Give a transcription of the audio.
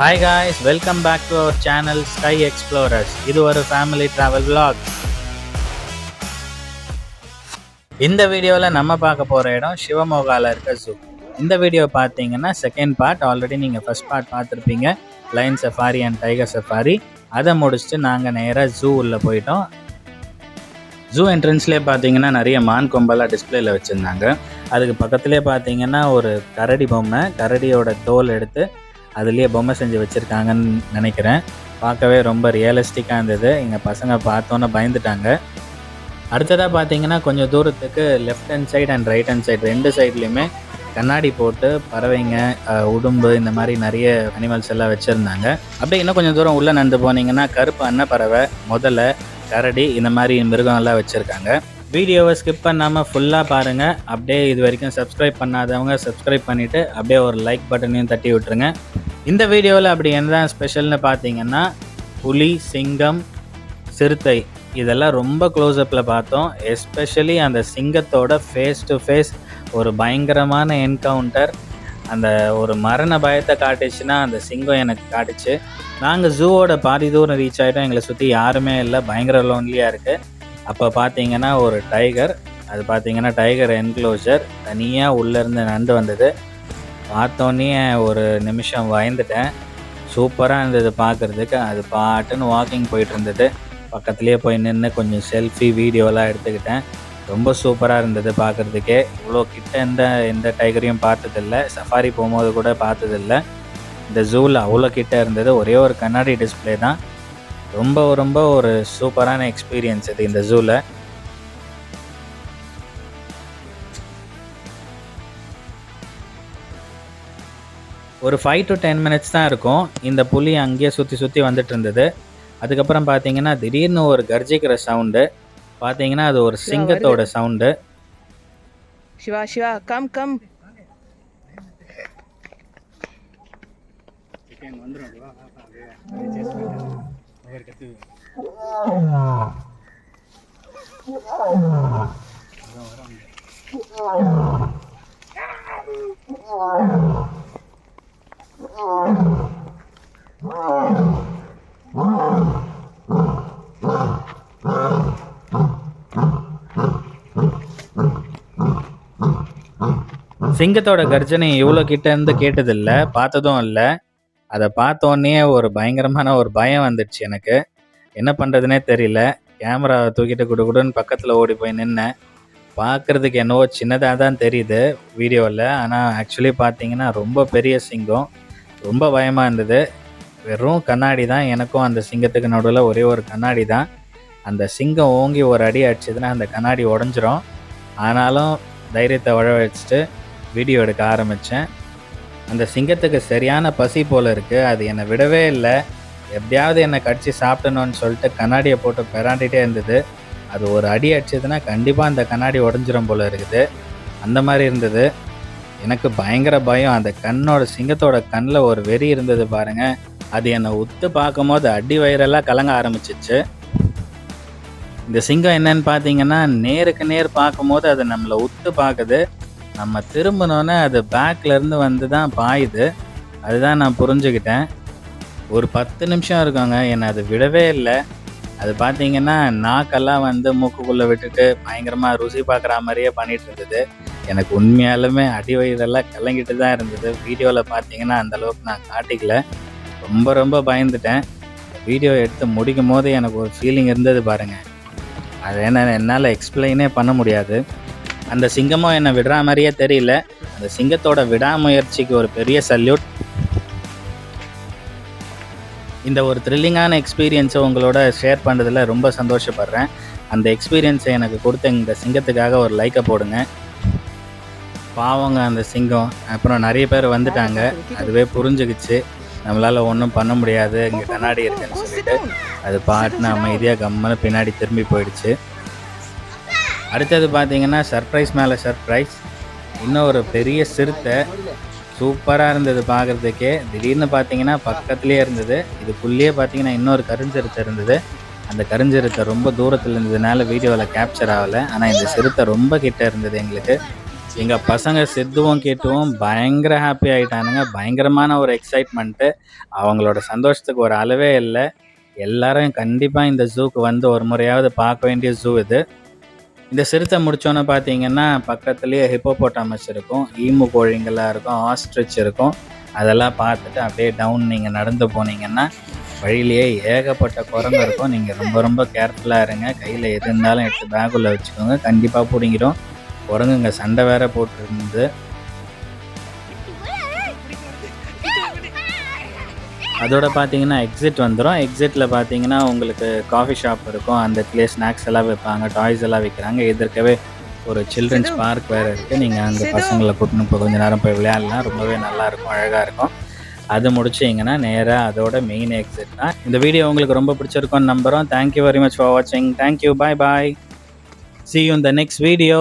Hi guys welcome back to our channel sky explorers இது ஒரு family travel vlog. இந்த வீடியோவில் நம்ம பார்க்க போகிற இடம் சிவமோகாவில் இருக்க ஜூ இந்த வீடியோ பார்த்தீங்கன்னா செகண்ட் பார்ட் ஆல்ரெடி நீங்கள் ஃபர்ஸ்ட் பார்ட் பார்த்துருப்பீங்க. Lion safari and tiger safari அதை முடிச்சுட்டு நாங்கள் நேராக ஜூ உள்ளே போயிட்டோம். ஜூ என்ட்ரன்ஸ்லேயே பார்த்தீங்கன்னா நிறைய மான் கொம்பெல்லாம் டிஸ்பிளேல வச்சுருந்தாங்க. அதுக்கு பக்கத்துலேயே பார்த்தீங்கன்னா ஒரு கரடி பொம்மை கரடியோட தோல் எடுத்து அதுலேயே பொம்மை செஞ்சு வச்சுருக்காங்கன்னு நினைக்கிறேன். பார்க்கவே ரொம்ப ரியலிஸ்டிக்காக இருந்தது. எங்கள் பசங்க பார்த்தோன்னே பயந்துட்டாங்க. அடுத்ததாக பார்த்தீங்கன்னா கொஞ்சம் தூரத்துக்கு left hand side and right hand side ரெண்டு சைட்லேயுமே கண்ணாடி போட்டு பறவைங்க உடும்பு இந்த மாதிரி நிறைய அனிமல்ஸ் எல்லாம் வச்சுருந்தாங்க. அப்படியே இன்னும் கொஞ்சம் தூரம் உள்ளே நடந்து போனீங்கன்னா கருப்பு அன்னப்பறவை முதல்ல கரடி இந்த மாதிரி மிருகங்கள்லாம் வச்சுருக்காங்க. வீடியோவை ஸ்கிப் பண்ணாமல் ஃபுல்லாக பாருங்கள் அப்படியே இது வரைக்கும் சப்ஸ்கிரைப் பண்ணாதவங்க சப்ஸ்கிரைப் பண்ணிவிட்டு அப்படியே ஒரு லைக் பட்டனையும் தட்டி விட்டுருங்க. இந்த வீடியோவில் அப்படி என்ன ஸ்பெஷல்னு பார்த்தீங்கன்னா புலி சிங்கம் சிறுத்தை இதெல்லாம் ரொம்ப க்ளோஸ்அப்பில் பார்த்தோம். எஸ்பெஷலி அந்த சிங்கத்தோட ஃபேஸ் டு ஃபேஸ் ஒரு பயங்கரமான என்கவுண்டர் அந்த ஒரு மரண பயத்தை காட்டுச்சுன்னா அந்த சிங்கம் எனக்கு காட்டுச்சு. நாங்கள் ஜூவோட பாதி தூரம் ரீச் ஆகிட்டோம் எங்களை சுற்றி யாருமே இல்லை. பயங்கர லோன்லியாக இருக்குது அப்போ பார்த்தீங்கன்னா ஒரு டைகர் அது பார்த்தீங்கன்னா டைகர் என்க்ளோஜர் தனியாக உள்ளேருந்து நண்டு வந்தது. பார்த்தோன்னே ஒரு நிமிஷம் பயந்துட்டேன். சூப்பராக இருந்தது பார்க்குறதுக்கு. அது பாட்டுன்னு வாக்கிங் போயிட்டு இருந்தது. பக்கத்துலேயே போய் நின்று கொஞ்சம் செல்ஃபி வீடியோலாம் எடுத்துக்கிட்டேன். ரொம்ப சூப்பராக இருந்தது பார்க்குறதுக்கே. இவ்வளோ கிட்ட எந்த எந்த டைகரையும் பார்த்ததில்ல. சஃபாரி போகும்போது கூட பார்த்ததில்ல. இந்த ஜூவில் அவ்வளோ கிட்ட இருந்தது. ஒரே ஒரு கண்ணாடி டிஸ்ப்ளே தான். ரொம்ப ரொம்ப ஒரு சூப்பரான எக்ஸ்பீரியன்ஸ் இது இந்த ஜூவில் ஒரு ஃபைவ் டு டென் மினிட்ஸ் தான் இருக்கும். இந்த புலி அங்கேயே சுற்றி சுற்றி வந்துட்டு இருந்தது. அதுக்கப்புறம் பார்த்தீங்கன்னா திடீர்னு ஒரு கர்ஜிக்கிற சவுண்டு பார்த்தீங்கன்னா அது ஒரு சிங்கத்தோட sound Shiva Shiva come come சிங்கத்தோட கர்ஜனை இவ்வளோ கிட்ட இருந்து கேட்டதில்ல பார்த்ததும் இல்லை அதை பார்த்தோன்னே ஒரு பயங்கரமான ஒரு பயம் வந்துடுச்சு எனக்கு. என்ன பண்ணுறதுனே தெரியல. கேமராவை தூக்கிட்டு குடுகுடுன்னு பக்கத்தில் ஓடி போய் நின்னேன். பார்க்குறதுக்கு என்னவோ சின்னதாக தான் தெரியுது வீடியோவில் ஆனால் ஆக்சுவலி பார்த்தீங்கன்னா ரொம்ப பெரிய சிங்கம். ரொம்ப பயமாக இருந்தது. வெறும் கண்ணாடி தான். எனக்கும் அந்த சிங்கத்துக்கு நடுவில் ஒரே ஒரு கண்ணாடி தான். அந்த சிங்கம் ஓங்கி ஒரு அடி அடிச்சதுன்னா அந்த கண்ணாடி உடஞ்சிரும். ஆனாலும் தைரியத்தை வழ வச்சுட்டு வீடியோ எடுக்க ஆரம்பித்தேன் அந்த சிங்கத்துக்கு சரியான பசி போல் இருக்குது அது என்னை விடவே இல்லை. எப்படியாவது என்னை கடிச்சு சாப்பிடணும்னு சொல்லிட்டு கண்ணாடியை போட்டு பெராண்டிகிட்டே இருந்தது. அது ஒரு அடி அடிச்சதுன்னா கண்டிப்பாக அந்த கண்ணாடி உடஞ்சிரும் போல் இருக்குது. அந்த மாதிரி இருந்தது. எனக்கு பயங்கர பயம். அந்த கண்ணோட சிங்கத்தோட கண்ணில் ஒரு வெறி இருந்தது பாருங்க. அது என்னை உத்து பார்க்கும்போது அடி வயிறெல்லாம் கலங்க ஆரம்பிச்சிச்சு. இந்த சிங்கம் என்னன்னு பார்த்தீங்கன்னா நேருக்கு நேர் பார்க்கும்போது அது நம்மளை உத்து பார்க்குது. நம்ம திரும்பினோன்னே அது பேக்லருந்து வந்து தான் பாயுது. அதுதான் நான் புரிஞ்சுக்கிட்டேன். ஒரு பத்து நிமிஷம் இருக்காங்க. என்னை அது விடவே இல்லை. அது பார்த்தீங்கன்னா நாக்கெல்லாம் வந்து மூக்குக்குள்ளே விட்டுட்டு பயங்கரமாக ருசி பார்க்குற மாதிரியே பண்ணிகிட்டு இருந்தது எனக்கு உண்மையாலுமே அடி வயிறெல்லாம் கலங்கிட்டு தான் இருந்தது. வீடியோவில் பார்த்தீங்கன்னா அந்த அளவுக்கு நான் காட்டிக்கல. ரொம்ப ரொம்ப பயந்துட்டேன். வீடியோ எடுத்து முடிக்கும் போது எனக்கு ஒரு ஃபீலிங் இருந்தது பாருங்கள் அது என்ன என்னால் எக்ஸ்பிளைனே பண்ண முடியாது. அந்த சிங்கமும் என்னை விடுற மாதிரியே தெரியல. அந்த சிங்கத்தோட விடாமுயற்சிக்கு ஒரு பெரிய சல்யூட். இந்த ஒரு த்ரில்லிங்கான எக்ஸ்பீரியன்ஸை உங்களோட ஷேர் பண்ணுறதுல ரொம்ப சந்தோஷப்படுறேன். அந்த எக்ஸ்பீரியன்ஸை எனக்கு கொடுத்த இந்த சிங்கத்துக்காக ஒரு லைக்கை போடுங்க. பாவங்க அந்த சிங்கம். அப்புறம் நிறைய பேர் வந்துட்டாங்க. அதுவே புரிஞ்சுக்கிச்சு நம்மளால் ஒன்றும் பண்ண முடியாது. இங்கே கண்ணாடி இருக்குன்னு சொல்லிட்டு. அது பாட்டுன்னு அமைதியாக கம்மனு பின்னாடி திரும்பி போயிடுச்சு. அடுத்தது பார்த்தீங்கன்னா சர்ப்ரைஸ் மேலே சர்ப்ரைஸ் இன்னும் ஒரு பெரிய சிறுத்தை. சூப்பராக இருந்தது பார்க்குறதுக்கே. திடீர்னு பார்த்தீங்கன்னா பக்கத்துலேயே இருந்தது. இதுக்குள்ளேயே பார்த்தீங்கன்னா இன்னொரு கருஞ்சிருத்தை இருந்தது. அந்த கருஞ்சிருத்தை ரொம்ப தூரத்தில் இருந்ததுனால வீடியோவில் கேப்சர் ஆகலை. ஆனால் இந்த சிறுத்தை ரொம்ப கிட்ட இருந்தது எங்களுக்கு. எங்கள் பசங்க சித்துவும் கேட்டுவும் பயங்கர ஹாப்பி ஆகிட்டானுங்க பயங்கரமான ஒரு எக்ஸைட்மெண்ட்டு அவங்களோட சந்தோஷத்துக்கு ஒரு அளவே இல்லை. எல்லாரும் கண்டிப்பாக இந்த ஜூக்கு வந்து ஒரு முறையாவது பார்க்க வேண்டிய ஜூ இது. இந்த சிறுத்தை முடிச்சோன்னே பார்த்தீங்கன்னா பக்கத்துலேயே ஹிப்போபோட்டாமஸ் இருக்கும் ஈமு கோழிங்கெல்லாம் இருக்கும் ஆஸ்ட்ரிச் இருக்கும். அதெல்லாம் பார்த்துட்டு அப்படியே டவுன் நீங்கள் நடந்து போனீங்கன்னா வழியிலேயே ஏகப்பட்ட குரங்கு இருக்கும். நீங்கள் ரொம்ப ரொம்ப கேர்ஃபுல்லாக இருங்க. கையில் எது இருந்தாலும் எடுத்து பேக்குள்ளே வச்சுக்கோங்க. கண்டிப்பாக பிடிங்கிடும். குரங்குங்க சண்டை வேற போட்டுருந்து அதோட பார்த்தீங்கன்னா எக்ஸிட் வந்துடும் எக்ஸிட்டில் பார்த்தீங்கன்னா உங்களுக்கு காஃபி ஷாப் இருக்கும். அந்த இடத்துல ஸ்நாக்ஸ் எல்லாம் வைப்பாங்க டாய்ஸ் எல்லாம் விற்கிறாங்க எதிர்க்கவே ஒரு சில்ட்ரன்ஸ். பார்க் வேறு இருக்குது நீங்கள் அங்கே சிது. பசங்களை கூட்டின்னு போய் கொஞ்ச நேரம் போய் விளையாடலாம். ரொம்பவே நல்லா இருக்கும் அழகாக இருக்கும். அது முடிச்சிங்கன்னா நேராக அதோட மெயின் எக்ஸிட் தான். இந்த வீடியோ உங்களுக்கு ரொம்ப பிடிச்சிருக்கும்னு நம்புகிறோம் thank you very much for வாட்சிங் thank you bye bye you in the next video.